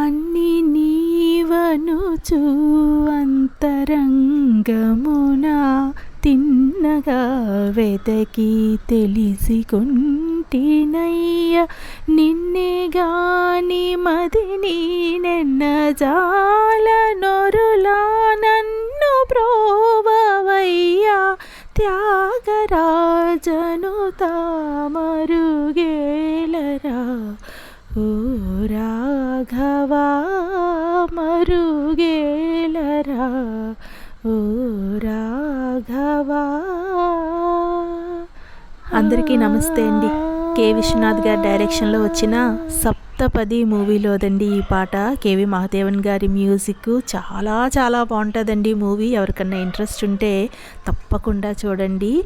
అన్ని నీవనుచు అంతరంగమున తిన్నగా వెతకి తెలిసి కొంటినయ్య నిన్నే గాని మది నెన్న జాల నొరులా నన్ను ప్రోవయ్యా త్యాగరాజను తామరుగేలరా. ఊరా రాఘవా మరుగేలరా? ఓ రాఘవా. అందరికీ నమస్తే అండి. కే. విశ్వనాథ్ గారి డైరెక్షన్లో వచ్చిన సప్తపది మూవీలోదండి ఈ పాట. కేవి మహాదేవన్ గారి మ్యూజిక్ చాలా చాలా బాగుంటుందండి మూవీ. ఎవరికన్నా ఇంట్రెస్ట్ ఉంటే తప్పకుండా చూడండి.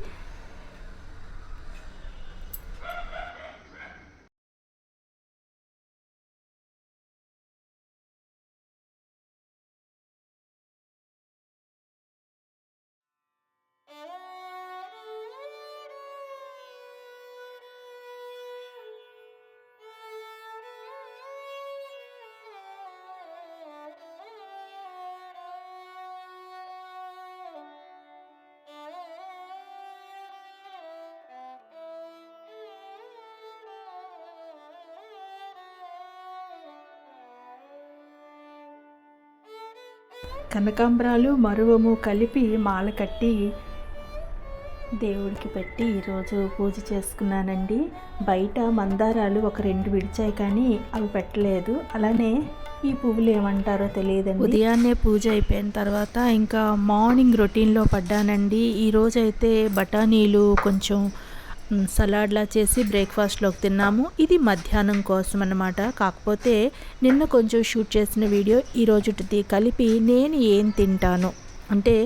కనకాంబరాలు మరువము కలిపి మాల కట్టి దేవుడికి పెట్టి ఈరోజు పూజ చేసుకున్నానండి. బయట మందారాలు ఒక రెండు విడిచాయి కానీ అవి పెట్టలేదు. అలానే ఈ పువ్వులు ఏమంటారో తెలియదండి. ఉదయాన్నే పూజ అయిపోయిన తర్వాత ఇంకా మార్నింగ్ రొటీన్లో పడ్డానండి. ఈరోజైతే బఠానీలు కొంచెం సలాడ్లా చేసి బ్రేక్ఫాస్ట్లోకి తిన్నాము. ఇది మధ్యాహ్నం కోసం అనమాట కాకపోతే నిన్న కొంచెం షూట్ చేసిన వీడియో ఈ రోజుటిది కలిపి నేను ఏం తింటాను? అంటే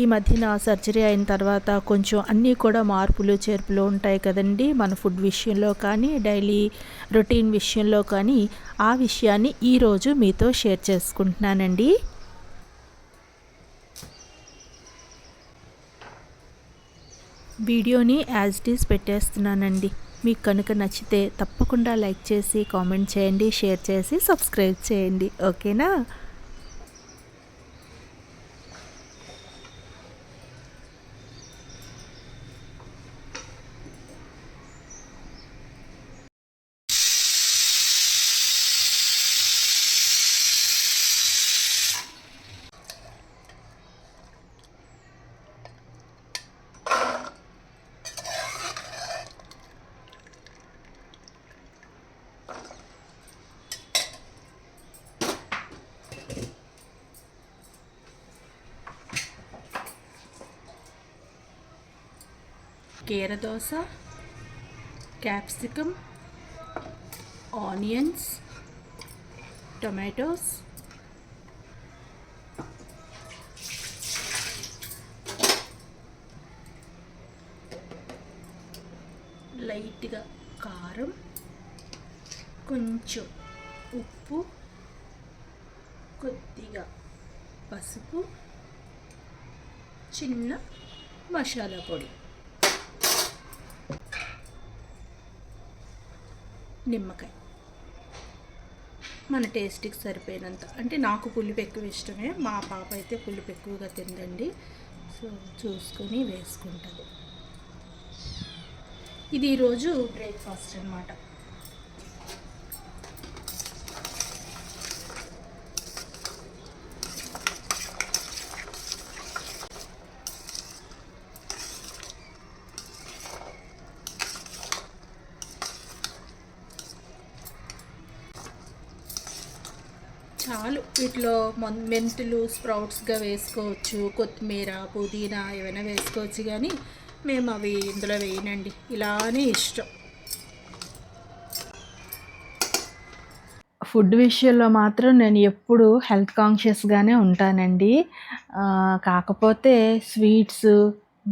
ఈ మధ్యన సర్జరీ అయిన తర్వాత కొంచెం అన్నీ కూడా మార్పులు చేర్పులు ఉంటాయి కదండి మన ఫుడ్ విషయంలో కానీ డైలీ రొటీన్ విషయంలో కానీ. ఆ విషయాన్ని ఈరోజు మీతో షేర్ చేసుకుంటున్నానండి. వీడియోని యాజ్ ఇట్ ఈస్ పెట్టేస్తున్నానండి. మీకు కనుక నచ్చితే తప్పకుండా లైక్ చేసి కామెంట్ చేయండి షేర్ చేసి సబ్స్క్రైబ్ చేయండి. ఓకేనా? కీర దోశ క్యాప్సికమ్ ఆనియన్స్ టొమాటోస్ లైట్గా కారం కొంచెం ఉప్పు కొద్దిగా పసుపు చిన్న మసాలా పొడి. నిమ్మకాయ. మన టేస్ట్కి సరిపోయినంత. అంటే నాకు పులుపు ఎక్కువ ఇష్టమే. మా పాప అయితే పులుపు ఎక్కువగా తిందండి. సో చూసుకొని వేసుకుంటుంది. ఇది ఈరోజు బ్రేక్ఫాస్ట్ అనమాట రకాలు వీటిలో మెంతులు స్ప్రౌట్స్గా వేసుకోవచ్చు కొత్తిమీర పుదీనా ఏమైనా వేసుకోవచ్చు కానీ మేము అవి ఇందులో వేయనండి. ఇలానే ఇష్టం. ఫుడ్ విషయంలో మాత్రం నేను ఎప్పుడు హెల్త్ కాన్షియస్గానే ఉంటానండి. కాకపోతే స్వీట్స్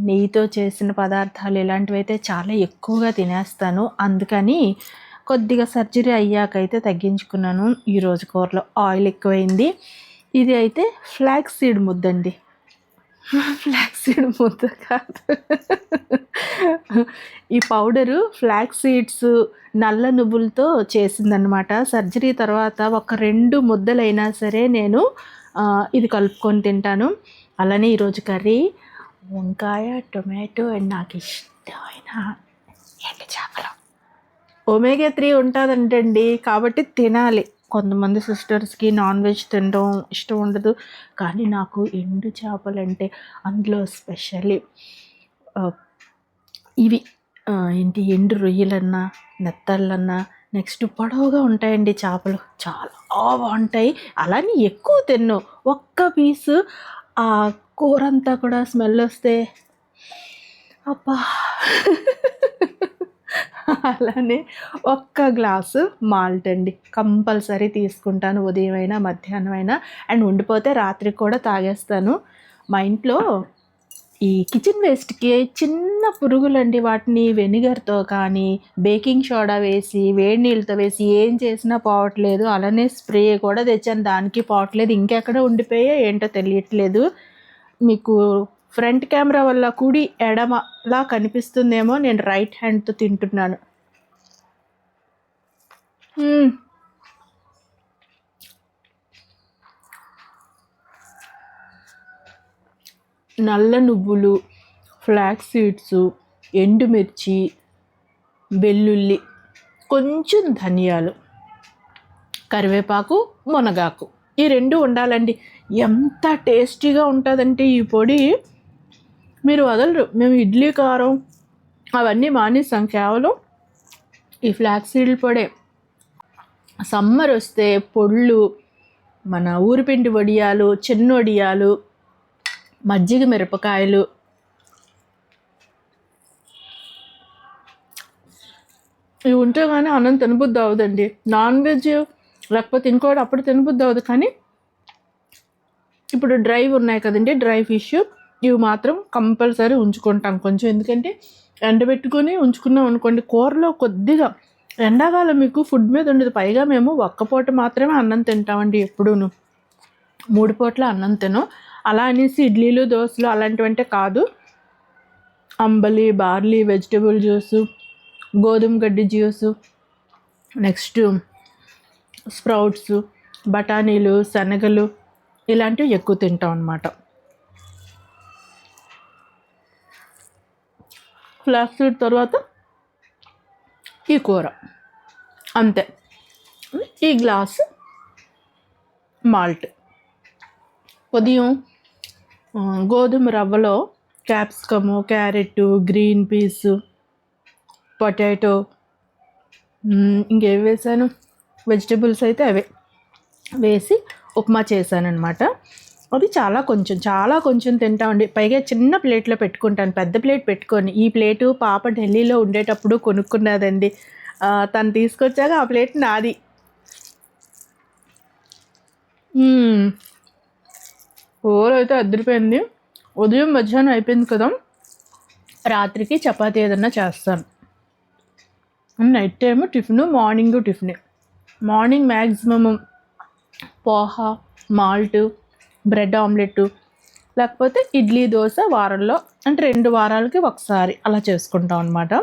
నెయ్యితో చేసిన పదార్థాలు ఇలాంటివి అయితే చాలా ఎక్కువగా తినేస్తాను. అందుకని కొద్దిగా సర్జరీ అయ్యాక అయితే తగ్గించుకున్నాను ఈరోజు కూరలో ఆయిల్ ఎక్కువైంది. ఇది అయితే ఫ్లాక్స్ సీడ్ ముద్దండి. ఫ్లాక్స్ సీడ్ ముద్ద కాదు. ఈ పౌడరు ఫ్లాక్స్ సీడ్స్ నల్ల నువ్వులతో చేసిందనమాట సర్జరీ తర్వాత ఒక రెండు ముద్దలైనా సరే నేను ఇది కలుపుకొని తింటాను. అలానే ఈరోజు కర్రీ వంకాయ టొమాటో అండ్ నాకు ఇష్టమైన ఎండు చేపలు. ఒమేగా త్రీ ఉంటుందంటండి. కాబట్టి తినాలి. కొంతమంది సిస్టర్స్కి నాన్ వెజ్ తినడం ఇష్టం ఉండదు. కానీ నాకు ఎండు చేపలు అంటే అందులో స్పెషల్లీ ఇవి ఏంటి ఎండు రొయ్యలన్నా నెత్తళ్ళన్నా నెక్స్ట్ పొడవుగా ఉంటాయండి చేపలు. చాలా బాగుంటాయి. అలానే ఎక్కువ తిన్ను. ఒక్క పీసు ఆ కూర అంతా కూడా స్మెల్ వస్తే అబ్బా. అలానే ఒక్క గ్లాసు మాల్ట్ అండి. కంపల్సరీ తీసుకుంటాను ఉదయం అయినా మధ్యాహ్నం అయినా అండ్ ఉండిపోతే రాత్రి కూడా తాగేస్తాను. మా ఇంట్లో ఈ కిచెన్ వేస్ట్కి చిన్న పురుగులండి. వాటిని వెనిగర్తో కానీ బేకింగ్ సోడా వేసి వేడి నీళ్ళతో వేసి ఏం చేసినా పోవట్లేదు. అలానే స్ప్రే కూడా తెచ్చాను. దానికి పోవట్లేదు. ఇంకెక్కడ ఉండిపోయా ఏంటో తెలియట్లేదు. మీకు ఫ్రంట్ కెమెరా వల్ల కుడి ఎడమలా కనిపిస్తుందేమో నేను రైట్ హ్యాండ్తో తింటున్నాను. నల్ల నువ్వులు ఫ్లాక్స్ సీడ్స్ ఎండుమిర్చి వెల్లుల్లి కొంచెం ధనియాలు కరివేపాకు మునగాకు. ఈ రెండు ఉండాలండి. ఎంత టేస్టీగా ఉంటుందంటే ఈ పొడి మీరు వదలరు. మేము ఇడ్లీ కారం అవన్నీ మానేసాం కేవలం ఈ ఫ్లాక్స్ సీడ్ల పొడే. సమ్మర్ వస్తే పొళ్ళు మన ఊరిపిండి వడియాలు చిన్న వడియాలు మజ్జిగ మిరపకాయలు. ఇవి ఉంటే కానీ అన్నం తినబుద్ధి అవ్వదండి. నాన్ వెజ్ లేకపోతే ఇంకోటి అప్పుడు తినబుద్ధి అవ్వదు. కానీ ఇప్పుడు డ్రై ఉన్నాయి కదండి డ్రై ఫిష్. ఇవి మాత్రం కంపల్సరీ ఉంచుకుంటాం కొంచెం. ఎందుకంటే ఎండబెట్టుకొని ఉంచుకున్నాం అనుకోండి కూరలో కొద్దిగా ఎండాకాలం మీకు ఫుడ్ మీద ఉండదు. పైగా మేము ఒక్క పూట మాత్రమే అన్నం తింటామండి ఎప్పుడూను. మూడు పూట్ల అన్నం తినం అలా అనేసి ఇడ్లీలు దోశలు అలాంటివంటే కాదు. అంబలి బార్లీ వెజిటబుల్ జ్యూసు గోధుమ గడ్డి జ్యూసు నెక్స్ట్ స్ప్రౌట్స్ బఠానీలు శనగలు ఇలాంటివి ఎక్కువ తింటాం అన్నమాట. ఫ్లాక్స్ సీడ్ తర్వాత ఈ కూర. అంతే. ఈ గ్లాస్ మాల్ట్. ఉదయం గోధుమ రవ్వలో capsicum carrot green peas potato ఇంకేం వేసాను వెజిటబుల్స్ అయితే అవే. వేసి ఉప్మా చేశానమాట అది చాలా కొంచెం చాలా కొంచెం తింటామండి. పైగా చిన్న ప్లేట్లో పెట్టుకుంటాను. పెద్ద ప్లేట్ పెట్టుకొని. ఈ ప్లేటు పాప ఢిల్లీలో ఉండేటప్పుడు కొనుక్కున్నదండి. తను తీసుకొచ్చాక ఆ ప్లేట్ నాది. మ్మ్. కూర అయితే ఉదయం మధ్యాహ్నం అయిపోయింది కదా. రాత్రికి చపాతీ ఏదన్నా చేస్తాను. Night time tiffin morning tiffin. Morning maximum poha malt bread omelette లేకపోతే ఇడ్లీ దోశ వారంలో అంటే రెండు వారాలకి ఒకసారి అలా చేసుకుంటాం అనమాట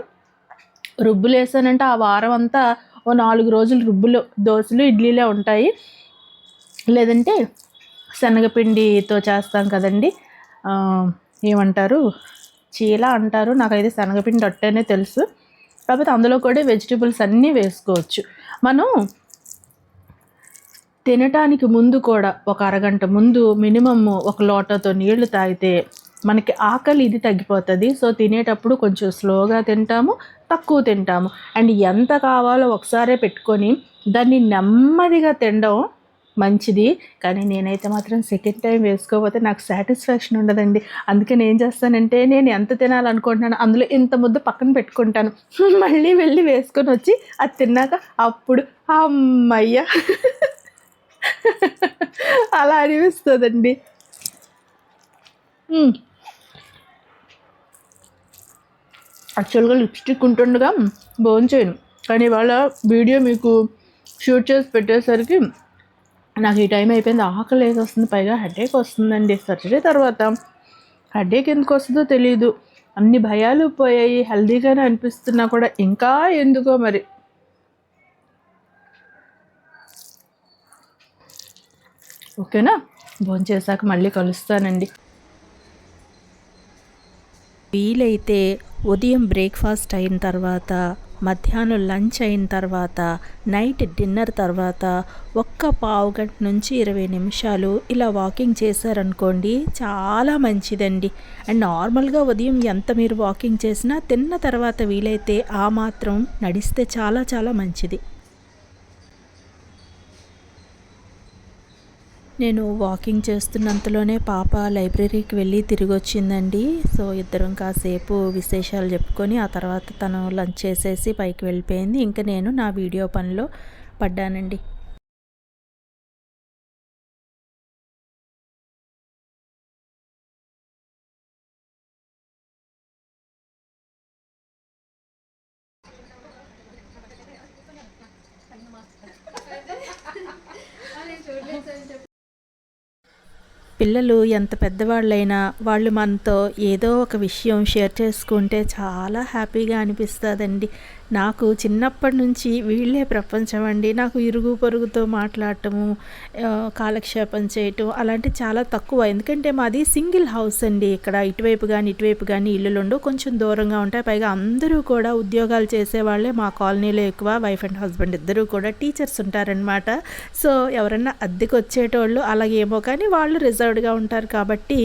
రుబ్బులు వేసానంటే ఆ వారం అంతా ఓ నాలుగు రోజులు రుబ్బులు దోశలు ఇడ్లీలే ఉంటాయి. లేదంటే శనగపిండితో చేస్తాం కదండి. ఏమంటారు? చీల అంటారు. నాకైతే శనగపిండి అట్టేనే తెలుసు. కాకపోతే అందులో కూడా వెజిటేబుల్స్ అన్నీ వేసుకోవచ్చు. మనం తినటానికి ముందు కూడా ఒక అరగంట ముందు మినిమమ్ ఒక లోటతో నీళ్ళు తాగితే మనకి ఆకలి ఇది తగ్గిపోతుంది. సో తినేటప్పుడు కొంచెం స్లోగా తింటాము తక్కువ తింటాము. అండ్ ఎంత కావాలో ఒకసారే పెట్టుకొని దాన్ని నెమ్మదిగా తినడం మంచిది. కానీ నేనైతే మాత్రం సెకండ్ టైం వేసుకోకపోతే నాకు సాటిస్ఫాక్షన్ ఉండదండి. అందుకే నేను చేస్తానంటే నేను ఎంత తినాలనుకుంటున్నాను అందులో ఇంత ముద్ద పక్కన పెట్టుకుంటాను. మళ్ళీ వెళ్ళి వేసుకొని వచ్చి అది తిన్నాక అప్పుడు అమ్మయ్య! అలా అనిపిస్తుందండి. యాక్చువల్గా లిప్స్టిక్ ఉంటుండగా భోంచేయను కానీ ఇవాళ వీడియో మీకు షూట్ చేసి పెట్టేసరికి నాకు ఈ టైం అయిపోయింది. ఆకలి వేసి వస్తుంది. పైగా హెడేక్ వస్తుందండి. సర్జరీ తర్వాత హెడేక్ ఎందుకు వస్తుందో తెలియదు అన్ని భయాలు పోయాయి. హెల్దీగానే అనిపిస్తున్నా కూడా. ఇంకా ఎందుకో మరి. ఓకేనా? భోంచేశాక మళ్ళీ కలుస్తానండి. వీలైతే ఉదయం బ్రేక్ఫాస్ట్ అయిన తర్వాత మధ్యాహ్నం లంచ్ అయిన తర్వాత నైట్ డిన్నర్ తర్వాత ఒక్క పావు గంట నుంచి ఇరవై నిమిషాలు ఇలా వాకింగ్ చేశారనుకోండి చాలా మంచిదండి. అండ్ నార్మల్గా ఉదయం ఎంత మీరు వాకింగ్ చేసినా తిన్న తర్వాత వీలైతే ఆ మాత్రం నడిస్తే చాలా చాలా మంచిది. నేను వాకింగ్ చేస్తున్నంతలోనే పాప లైబ్రరీకి వెళ్ళి తిరిగి వచ్చిందండి సో ఇద్దరం కాసేపు విశేషాలు చెప్పుకొని ఆ తర్వాత తను లంచ్ చేసేసి పైకి వెళ్ళిపోయింది. ఇంకా నేను నా వీడియో పనిలో పడ్డానండి. పిల్లలు ఎంత పెద్దవాళ్ళైనా వాళ్ళు మనతో ఏదో ఒక విషయం షేర్ చేసుకుంటే చాలా హ్యాపీగా అనిపిస్తుందండి. నాకు చిన్నప్పటి నుంచి వీళ్ళే ప్రపంచం అండి. నాకు ఇరుగు పొరుగుతో మాట్లాడటము కాలక్షేపం చేయటం అలాంటి చాలా తక్కువ. ఎందుకంటే మాది సింగిల్ హౌస్ అండి. ఇక్కడ ఇటువైపు కానీ ఇటువైపు కానీ ఇల్లులు ఉండవు. కొంచెం దూరంగా ఉంటాయి. పైగా అందరూ కూడా ఉద్యోగాలు చేసేవాళ్ళే. మా కాలనీలో ఎక్కువ వైఫ్ అండ్ హస్బెండ్ ఇద్దరూ కూడా టీచర్స్ ఉంటారనమాట సో ఎవరన్నా అద్దెకి వచ్చేటోళ్ళు అలాగేమో కానీ వాళ్ళు రిజర్వ్డ్గా ఉంటారు కాబట్టి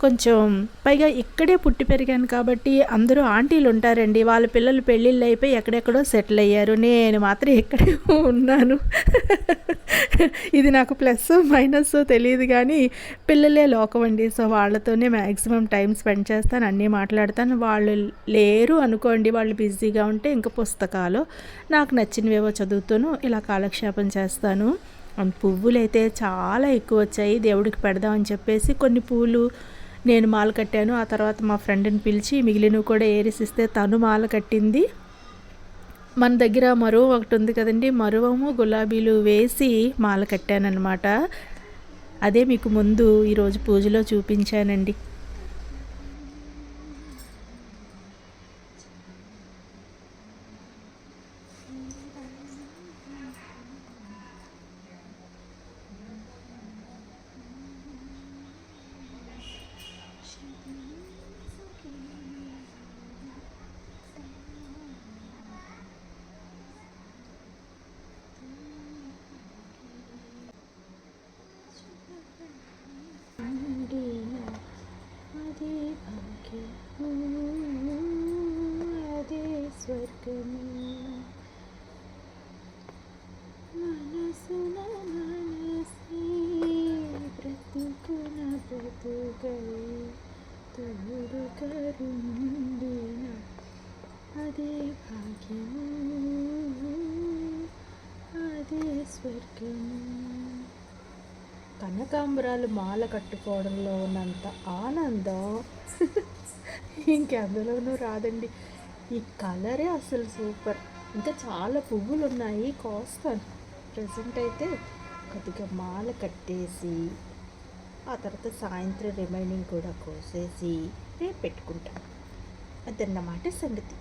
కొంచెం పైగా ఇక్కడే పుట్టి పెరిగాను కాబట్టి అందరూ ఆంటీలు ఉంటారండి. వాళ్ళ పిల్లలు పెళ్ళిళ్ళు అయిపోయి ఎక్కడెక్కడో సెటిల్ అయ్యారు. నేను మాత్రం ఇక్కడే ఉన్నాను. ఇది నాకు ప్లస్ మైనస్ తెలియదు కానీ పిల్లలే లోకం అండి. సో వాళ్ళతోనే మ్యాక్సిమం టైం స్పెండ్ చేస్తాను అన్నీ మాట్లాడతాను. వాళ్ళు లేరు అనుకోండి వాళ్ళు బిజీగా ఉంటే ఇంకా పుస్తకాలు నాకు నచ్చినవేవో చదువుతాను ఇలా కాలక్షేపం చేస్తాను. పువ్వులైతే చాలా ఎక్కువ వచ్చాయి దేవుడికి పెడదామని చెప్పేసి కొన్ని పూలు నేను మాల కట్టాను. ఆ తర్వాత మా ఫ్రెండ్ని పిలిచి మిగిలినవి కూడా ఏరిసిస్తే తను మాల కట్టింది. మన దగ్గర మరువ ఒకటి ఉంది కదండి. మరువము గులాబీలు వేసి మాల కట్టానన్నమాట. అదే మీకు ముందు ఈరోజు పూజలో చూపించానండి. അതേ ഭാഗ്യം അതേ സ്വർഗമേ മനസ്സിന മനസ്സേ പ്രതിക്കുന്ന പ്രതികളെ തോടുകരുണ്ടിന അതേ ഭാഗ്യം അതേ സ്വർഗമേ కనకాంబరాలు మాల కట్టుకోవడంలో ఉన్నంత ఆనందం. ఇంకెందులోనూ రాదండి. ఈ కలరే అసలు సూపర్. ఇంకా చాలా పువ్వులు ఉన్నాయి కోస్తాను. ప్రజెంట్ అయితే కొద్దిగా మాల కట్టేసి ఆ తర్వాత సాయంత్రం రిమైనింగ్ కూడా కోసేసి రేపు పెట్టుకుంటాను అదన్నమాట సంగతి.